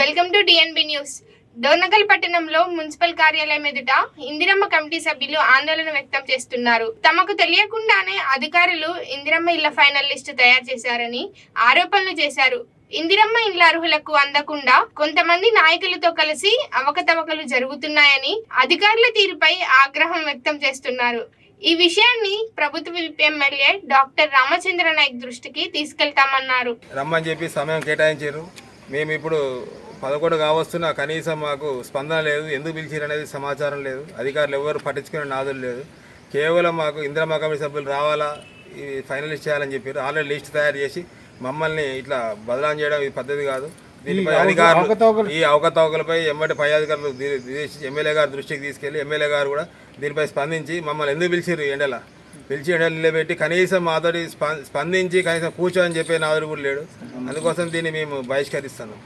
Welcome to DNB news Dornakal పట్టణంలో municipal కార్యాలయం ఎదుట ఇందిరమ్మ కమిటీ సభ్యులు ఆందోళన వ్యక్తం చేస్తున్నారు. తమకు తెలియకుండానే అధికారులు ఇందిరమ్మ ఇళ్ళ ఫైనల్ లిస్టు తయారు చేశారని ఆరోపణలు చేశారు. ఇందిరమ్మ ఇళ్ళ అర్హులకు అందకుండా కొంతమంది నాయకులతో కలిసి అవకతవకలు జరుగుతున్నాయని అధికారుల తీరుపై ఆగ్రహం వ్యక్తం చేస్తున్నారు. ఈ విషయాన్ని ప్రభుత్వ ఎమ్మెల్యే డాక్టర్ రామచంద్ర నాయక్ దృష్టికి తీసుకెళ్తామన్నారు. రమ్మని చెప్పి సమయం కేటాయించారు. మేము ఇప్పుడు పదకొండు కావస్తున్నా కనీసం మాకు స్పందన లేదు. ఎందుకు పిలిచారు అనేది సమాచారం లేదు. అధికారులు ఎవరు పట్టించుకునే నాదులు లేదు. కేవలం మాకు ఇందిరమ్మ కమిటీ సభ్యులు రావాలా ఈ ఫైనలిస్ట్ చేయాలని చెప్పారు ఆల్రెడీ లిస్ట్ తయారు చేసి మమ్మల్ని ఇట్లా బదలాం చేయడం ఇది పద్ధతి కాదు. దీనిపై అధికారులు ఈ అవకతవకలపై ఎమ్మటి పై అధికారులు ఎమ్మెల్యే గారి దృష్టికి తీసుకెళ్ళి ఎమ్మెల్యే గారు కూడా దీనిపై స్పందించి మమ్మల్ని ఎందుకు పిలిచారు ఎండల? పిలిచి ఎండలు నిలబెట్టి కనీసం మాతోటి స్ప- స్పందించి కనీసం కూర్చోని చెప్పే నాదుడు కూడా లేడు. అందుకోసం దీన్ని మేము బహిష్కరిస్తున్నాం.